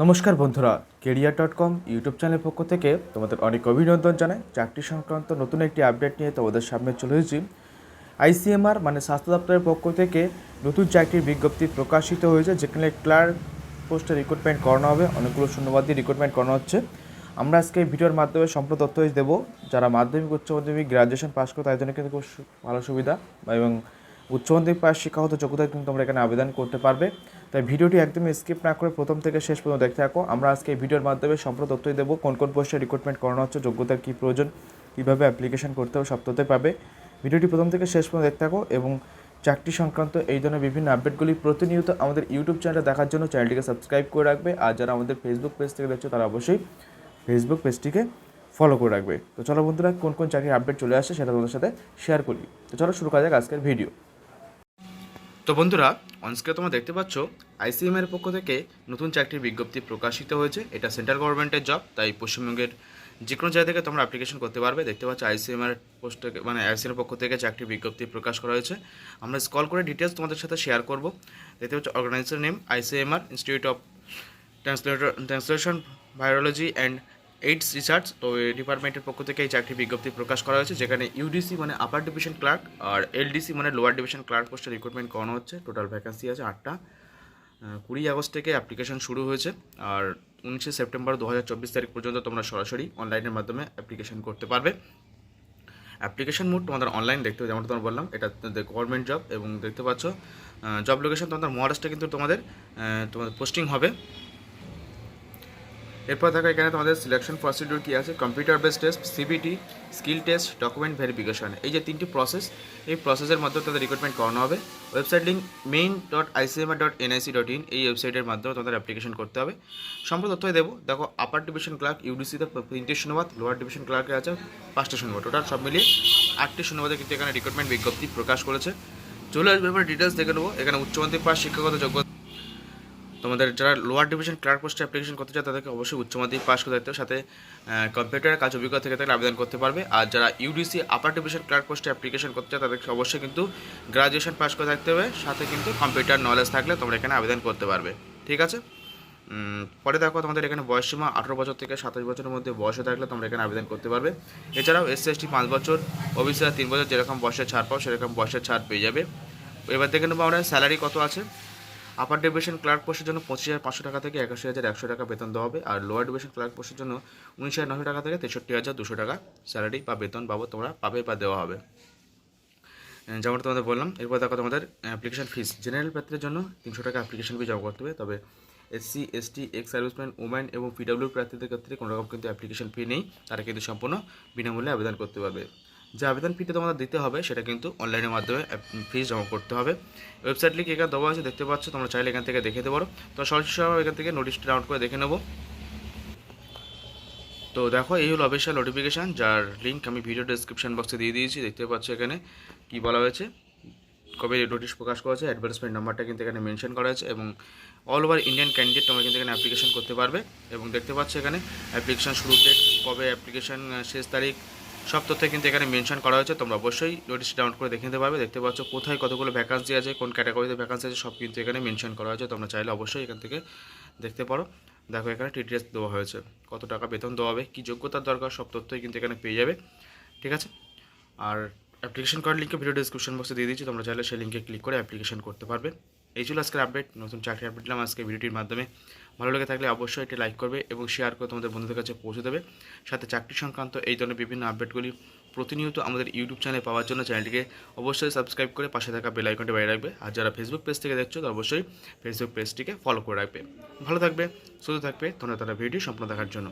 নমস্কার বন্ধুরা career dot com YouTube চ্যানেলের পক্ষ থেকে তোমাদের অনেক অভিনন্দন জানাই। চাকরি সংক্রান্ত নতুন একটি আপডেট নিয়ে তোমাদের সামনে চলে এসেছি। আইসিএমআর মানে স্বাস্থ্য দপ্তরের পক্ষ থেকে নতুন চাকরির বিজ্ঞপ্তি প্রকাশিত হয়েছে, যেখানে ক্লার্ক পোস্টে রিক্রুটমেন্ট করানো হবে। অনেকগুলো শূন্যবাদ দিয়ে রিক্রুটমেন্ট করানো হচ্ছে। আমরা আজকে এই ভিডিওর মাধ্যমে সম্পূর্ণ তথ্য দেবো। যারা মাধ্যমিক, উচ্চ মাধ্যমিক গ্রাজুয়েশন পাস করে, তাদের জন্য কিন্তু খুব ভালো সুবিধা। এবং উচ্চ মাধ্যমিক পাস শিক্ষাগত যোগ্যতা কিন্তু তোমরা এখানে আবেদন করতে পারবে। তাই ভিডিওটি একদমই স্কিপ না করে প্রথম থেকে শেষ পর্যন্ত দেখতে থাকো। আমরা আজকে এই ভিডিওর মাধ্যমে সম্পূর্ণ তথ্যই দেবো, কোন কোন পোস্টে রিক্রুটমেন্ট করানো হচ্ছে, যোগ্যতার কী প্রয়োজন, কীভাবে অ্যাপ্লিকেশন করতে হবে, সব তথ্যই পাবে। ভিডিওটি প্রথম থেকে শেষ পর্যন্ত দেখতে থাকো এবং চাকরি সংক্রান্ত এই ধরনের বিভিন্ন আপডেটগুলি প্রতিনিয়ত আমাদের ইউটিউব চ্যানেলে দেখার জন্য চ্যানেলটিকে সাবস্ক্রাইব করে রাখবে। আর যারা আমাদের ফেসবুক পেজ থেকে দেখছ, তারা অবশ্যই ফেসবুক পেজটিকে ফলো করে রাখবে। তো চলো বন্ধুরা, কোন কোন চাকরির আপডেট চলে আসে সেটা তোমাদের সাথে শেয়ার করি। তো চলো শুরু করা যাক আজকের ভিডিও তো বন্ধুরা অনস্ক্রিনে তোমরা দেখতে পাচ্ছ আইসিএম এর পক্ষ থেকে নতুন চাকরির বিজ্ঞপ্তি প্রকাশিত হয়েছে। এটা সেন্ট্রাল গভর্নমেন্টের জব তাই পশ্চিমবঙ্গের যে কোনো জায়গা থেকে তোমরা অ্যাপ্লিকেশন করতে পারবে। দেখতে পাচ্ছ আইসিএম এর পোস্ট থেকে মানে আইসিএম এর পক্ষ থেকে চাকরির বিজ্ঞপ্তি প্রকাশ করা হয়েছে। আমরা স্কল করে ডিটেলস তোমাদের সাথে শেয়ার করব। দেখতে পাচ্ছ organisation name ICMR institute of translator translation virology and AIDS research, তো এই ডিপার্টমেন্টের পক্ষ থেকে এই চাকরি বিজ্ঞপ্তি প্রকাশ করা হয়েছে, যেখানে ইউডিসি মানে আপার ডিভিশন ক্লার্ক আর এলডিসি মানে লোয়ার ডিভিশন ক্লার্ক পোস্টে রিক্রুটমেন্ট করানো হচ্ছে। টোটাল ভ্যাকান্সি আছে আটটা। কুড়ি আগস্ট থেকে অ্যাপ্লিকেশন শুরু হয়েছে আর উনিশে সেপ্টেম্বর দু হাজার চব্বিশ তারিখ পর্যন্ত তোমরা সরাসরি অনলাইনের মাধ্যমে অ্যাপ্লিকেশন করতে পারবে। অ্যাপ্লিকেশন মোড তোমাদের অনলাইন দেখতে যেমন তোমার বললাম, এটা গভর্নমেন্ট জব এবং দেখতে পাচ্ছ জব লোকেশন তোমাদের মহারাষ্ট্রে কিন্তু তোমাদের তোমাদের পোস্টিং হবে। এরপর দেখো এখানে তোমাদের সিলেকশন প্রসিডিউর কী আছে? Computer base test CBT skill test document verification এই যে তিনটি প্রসেস এই প্রসেসের মাধ্যমে তাদের রিক্রুটমেন্ট করানো হবে। Website link main dot ICMR dot NIC dot in এই ওয়েবসাইটের মাধ্যমে তোমাদের অ্যাপ্লিকেশন করতে হবে। সম্পূর্ণ তথ্যই দেবো। দেখো আপার ডিভিশন ক্লার্ক ইউডিসিতে তিনটে শূন্যবাদ লোয়ার ডিভিশন ক্লার্কে আছে পাঁচটা শূন্যবাদ। টোটাল সব মিলিয়ে আটটি শূন্যবাদে কিন্তু এখানে রিক্রুটমেন্ট বিজ্ঞপ্তি প্রকাশ করেছে। চলে আসবে ডিটেলস দেখে নেব। এখানে উচ্চ মাধ্যমিক পাস শিক্ষাগত যোগ্যতা তোমাদের যারা লোয়ার ডিভিশন ক্লার্ক পোস্টে অ্যাপ্লিকেশন করতে চায়, তাদেরকে অবশ্যই উচ্চ মাধ্যমিক পাস করতে হবে সাথে কম্পিউটারের কাজ অভিজ্ঞতা থেকে থাকলে আবেদন করতে পারবে। আর যারা ইউডিসি আপার ডিভিশন ক্লার্ক পোস্টে অ্যাপ্লিকেশন করতে চায়, তাদেরকে অবশ্যই কিন্তু গ্রাজুয়েশন পাস করে থাকতে হবে। সাথে কিন্তু কম্পিউটার নলেজ থাকলে তোমরা এখানে আবেদন করতে পারবে। ঠিক আছে? পরে দেখো তোমাদের এখানে বয়স সীমা আঠারো বছর থেকে সাতাশ বছরের মধ্যে বয়সে থাকলে তোমরা এখানে আবেদন করতে পারবে। এছাড়াও এসসি এসটি পাঁচ বছর ওবিসিরা তিন বছর, যেরকম বয়সের ছাড় পাও, সেরকম বয়সের ছাড় পেয়ে যাবে। এবার দেখে নেব আমরা স্যালারি কত আছে। আপার ডিভিশন ক্লার্ক পোস্টের জন্য পঁচিশ হাজার পাঁচশো টাকা থেকে একাশি হাজার একশো টাকা বেতন দেওয়া হবে। আর লোয়ার ডিভিশন ক্লার্ক পোস্টের জন্য উনিশ হাজার নশো টাকা থেকে তেষট্টি হাজার দুশো টাকা স্যালারি বা বেতন বাবদ তোমরা পাবে বা দেওয়া হবে। আহ, যেমনটা তোমাদের বললাম এরপর দেখো তোমাদের অ্যাপ্লিকেশন ফিস জেনারেল প্রার্থীদের জন্য তিনশো টাকা অ্যাপ্লিকেশন ফি জমা করতে হবে। তবে SC ST ex serviceman woman এবং পিডব্লিউ প্রার্থীদের ক্ষেত্রে কোনো রকম কিন্তু অ্যাপ্লিকেশন ফি নেই। তারা কিন্তু সম্পূর্ণ বিনামূল্যে আবেদন করতে পারবে। যে আবেদন ফিটা তোমাদের দিতে হবে, সেটা কিন্তু অনলাইনের মাধ্যমে ফিস জমা করতে হবে। ওয়েবসাইট লিঙ্ক এখানে দেওয়া আছে, দেখতে পাচ্ছ, তোমরা চাইলে এখান থেকে দেখে পারো। তো সরাসরি এখান থেকে নোটিশটা ডাউনলোড করে দেখে নেব। তো দেখো, এই হলো অফিসিয়াল নোটিফিকেশান যার লিঙ্ক আমি ভিডিও ডেসক্রিপশন বক্সে দিয়ে দিয়েছি, দেখতে পাচ্ছ এখানে কি বলা হয়েছে। কবে নোটিশ প্রকাশ করা হয়েছে অ্যাডভার্টাইজমেন্ট নাম্বারটা কিন্তু এখানে মেনশন করা হয়েছে, এবং অল ওভার ইন্ডিয়ান ক্যান্ডিডেট তোমরা কিন্তু এখানে অ্যাপ্লিকেশন করতে পারবে। এবং দেখতে পাচ্ছ এখানে অ্যাপ্লিকেশন শুরুর ডেট কবে অ্যাপ্লিকেশন শেষ তারিখ সব তথ্য কিন্তু এখানে মেনশন করা হয়েছে, তোমরা অবশ্যই নোটিশ ডাউনলোড করে দেখে নিতে পারবে। দেখতে পাচ্ছ কোথায় কতগুলো ভ্যাকান্সি আছে, কোন ক্যাটাগরিতে ভ্যাকান্সি আছে, সব কিন্তু এখানে মেনশন করা হয়েছে। তোমরা চাইলে অবশ্যই এখান থেকে দেখতে পারো। দেখো এখানে টিডিএস দেওয়া হয়েছে। কত টাকা বেতন দেওয়া হবে, কী যোগ্যতার দরকার, সব তথ্যই কিন্তু এখানে পেয়ে যাবে। ঠিক আছে? আর অ্যাপ্লিকেশন করার লিঙ্কে ভিডিও ডিসক্রিপশন বক্সে দিয়ে দিচ্ছি, তোমরা চাইলে সেই লিঙ্কে ক্লিক করে অ্যাপ্লিকেশন করতে পারবে। এই ছিল আজকের আপডেট নতুন চাকরি আপডেট দিলাম আজকে ভিডিওটির মাধ্যমে। ভালো লেগে থাকলে অবশ্যই এটি লাইক করবে এবং শেয়ার করে তোমাদের বন্ধুদের কাছে পৌঁছে দেবে। সাথে চাকরি সংক্রান্ত এই ধরনের বিভিন্ন আপডেটগুলি প্রতিনিয়ত আমাদের ইউটিউব চ্যানেলে পাওয়ার জন্য চ্যানেলটিকে অবশ্যই সাবস্ক্রাইব করে পাশে থাকা বেল আইকনটি বাইরে রাখবে। আর যারা ফেসবুক পেজ থেকে দেখছ তারা অবশ্যই ফেসবুক পেজটিকে ফলো করে রাখবে। ভালো থাকবে, সুস্থ থাকবে। তোমরা তারা ভিডিও সম্পূর্ণ দেখার জন্য।